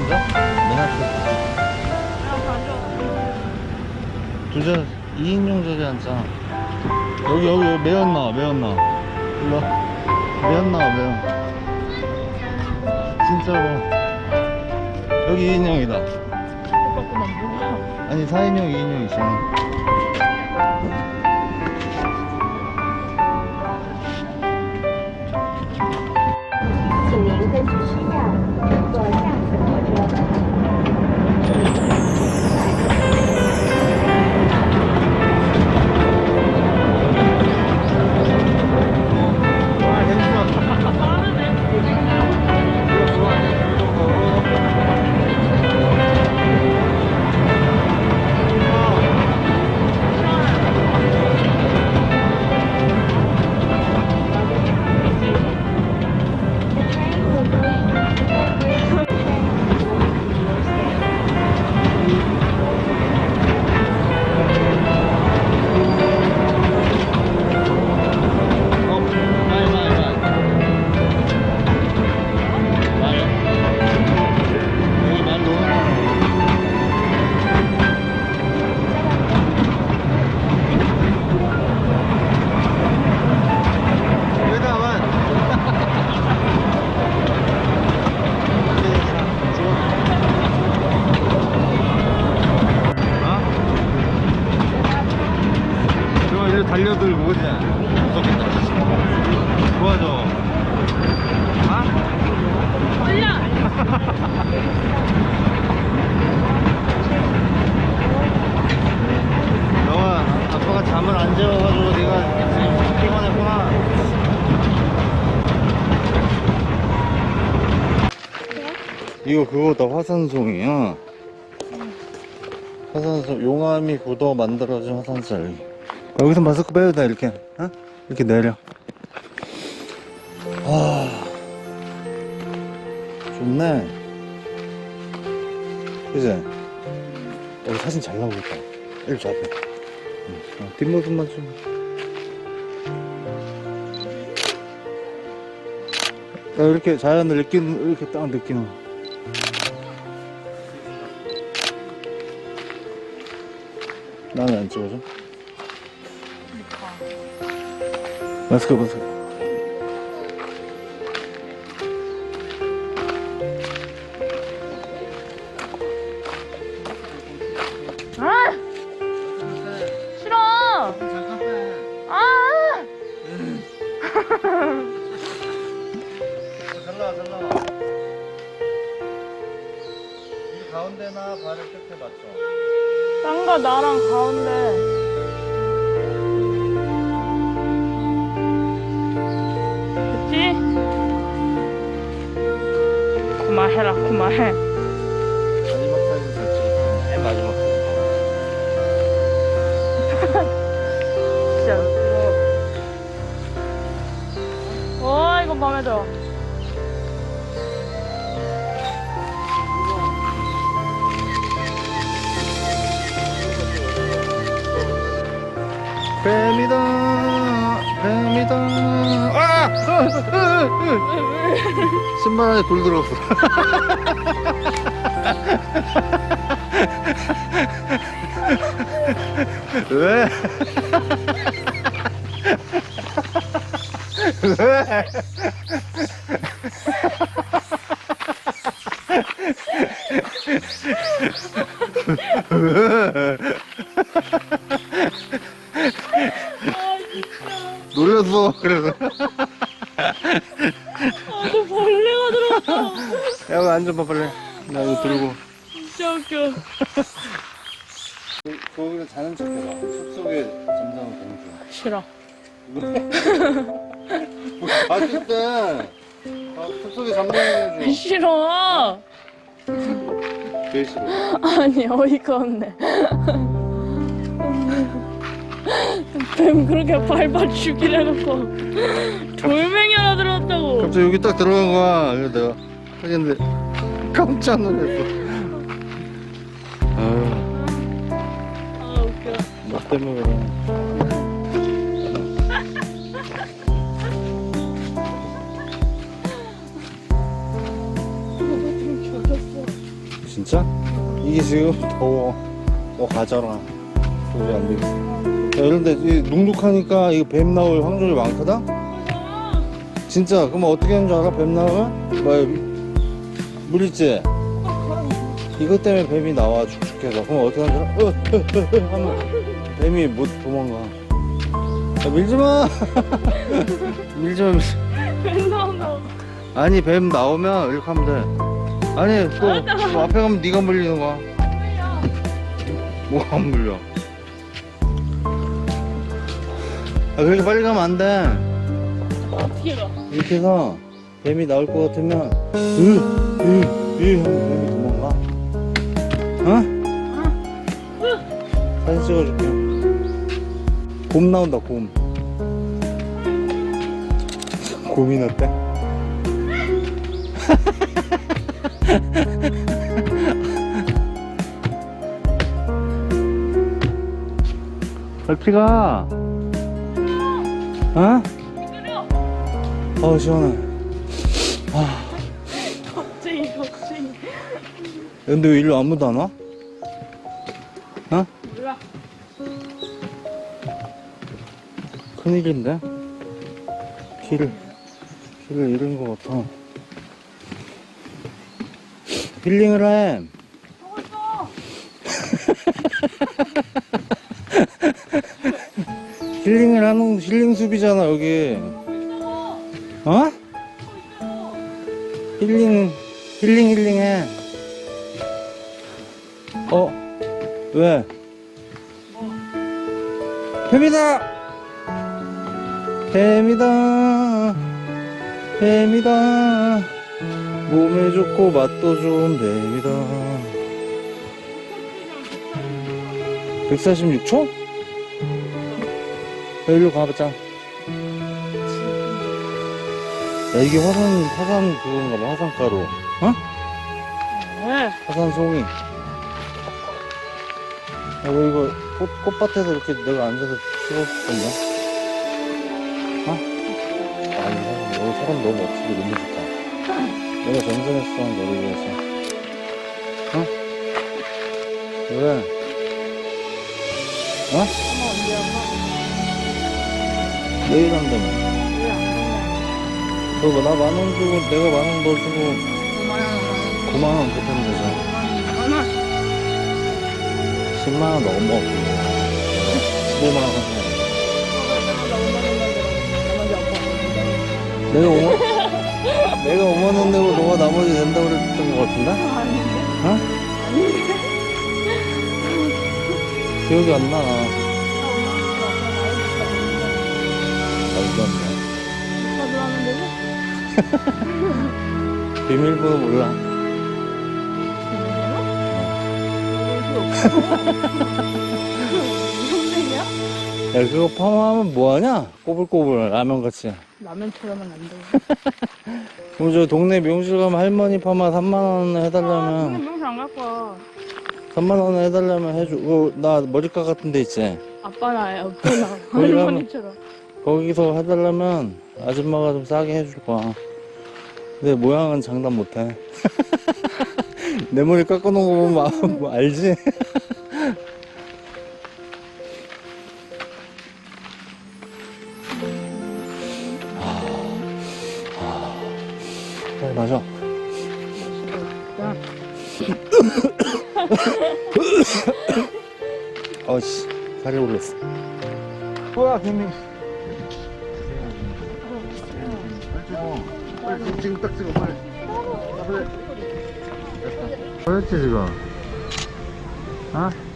앉아? 맨 앞에. 두자 2인용 자리 앉자. 여기, 여기, 여기 매연 나와, 매연 나와. 일로 와. 매연 나와, 매연. 진짜로. 여기 2인용이다. 똑같구만 뭐야 아니 4인용 2인용 있잖아 이거 그거다 화산송이야 화산송 용암이 굳어 만들어진 화산살. 여기서 마스크 돼 이렇게. 어? 이렇게 내려. 아 좋네. 그지? 어 사진 잘 나오겠다. 일저 앞에. 응. 어, 뒷모습만 좀. 야, 이렇게 자연을 느끼는 이렇게 딱 느끼는 나는 안 찍어줘? 마스크 마스크 딴거 나랑 가운데. 됐지? 그만해라 그만해. 마지막 사진 잘 찍었어 맨 마지막 진짜. 와 이거 마음에 들어 뱀이다 뱀이다 아! 신발 안에 돌 들어갔어 왜? 왜? 놀랐어 그래서. 아너 벌레가 들어갔다. 야 여기 앉아봐 빨리 나 이거 들고. 진짜 웃겨. 거기서 자는 척 해봐. 숲속에 잠자는 공주 싫어. 봤을 때 아, 숲속에 잠자는 공주 싫어. 제일 싫어. 아니 어이가 없네 뱀 그렇게 밟아 죽이려놓고 돌멩이 하나 들어갔다고 갑자기 여기 딱 들어간 거야 그래서 내가 하겠는데 깜짝 놀랐어 아유 아 웃겨 너 때문에 그래 좀 진짜? 이게 지금 더워. 너 가져라. 도저히 안 되겠어. 야, 이런데 이 눅눅하니까 이거 뱀 나올 확률이 많거든? 진짜? 그럼 어떻게 하는 줄 알아? 뱀 나오면? 뭐야, 물 있지? 이것 때문에 뱀이 나와, 축축해서. 그럼 어떻게 하는 줄 알아? 하면 뱀이 못 도망가. 야, 밀지 마! 밀지 마, 밀지 마. 뱀 나온다. 아니 뱀 나오면 이렇게 하면 돼 아니 또, 또 앞에 가면 네가 물리는 거야 뭐가 안 물려 아 그렇게 빨리 가면 안 돼 어떻게 가? 이렇게 가 뱀이 나올 것 같으면 으으으 하면 뱀이 도망가 어? 사진 찍어줄게 곰 나온다 곰 곰이 났대? 빨리 가. 어? 어우 시원해. 겁쟁이 겁쟁이. 근데 왜 일로 아무도 안 와? 어? 몰라. 큰일인데? 길을 길을 잃은 것 같아. 힐링을 해. 있어. 힐링을 하는 힐링 숲이잖아 여기. 어? 힐링 힐링 힐링해. 어? 왜? 뱀이다. 뱀이다. 뱀이다. 몸에 좋고 맛도 좋은 뱀이다. 146초? 야, 일로 가보자. 야, 이게 화산, 화산 그건가 봐, 화산가루. 어? 네. 화산 송이. 야, 너 이거 꽃, 꽃밭에서 이렇게 내가 앉아서 찍었었냐? 어? 아니, 사람, 여기 사람 너무 없어서 너무 좋다. 내가 정선했어, 너를 위해서. 어? 왜? 어? 내일 한다며. 너, 나만 원 주고, 내가 만원너 주고, 그만 하는 9만 원 그때면 되잖아. 거야. 10만 원 넘어. 15만 원 하자. 내가 5만, 내가 5만 원 내고 너가 나머지 낸다고 그랬던 것 같은데? 어? 기억이 안 나. 말도 안 나. 비밀번호 몰라. 야, 그거 파마하면 뭐하냐? 꼬불꼬불, 라면같이. 라면처럼은 안 돼. 그럼 저 동네 미용실 가면 할머니 파마 3만원 아, 해달라면, 명수 안갈 거야. 3만원 해달라면 해줘. 그거 나 머리카 같은 데 있지? 아빠나 거기 가면- 할머니처럼. 거기서 해달라면 아줌마가 좀 싸게 해줄 거야. 근데 모양은 장담 못해. 내 머리 깎아놓은 거 보면 아, 뭐 알지? 빨리 마셔. 어씨, 살이 올랐어. 뭐야, 빅미. 빨리 지금 딱 찍어, 빨리. 빨리. 보였지, 지금? 어?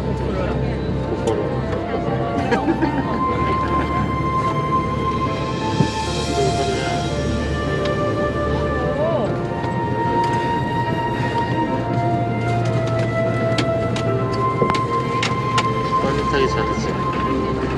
고프로야. 고프로. 빨리 타기 잘했지.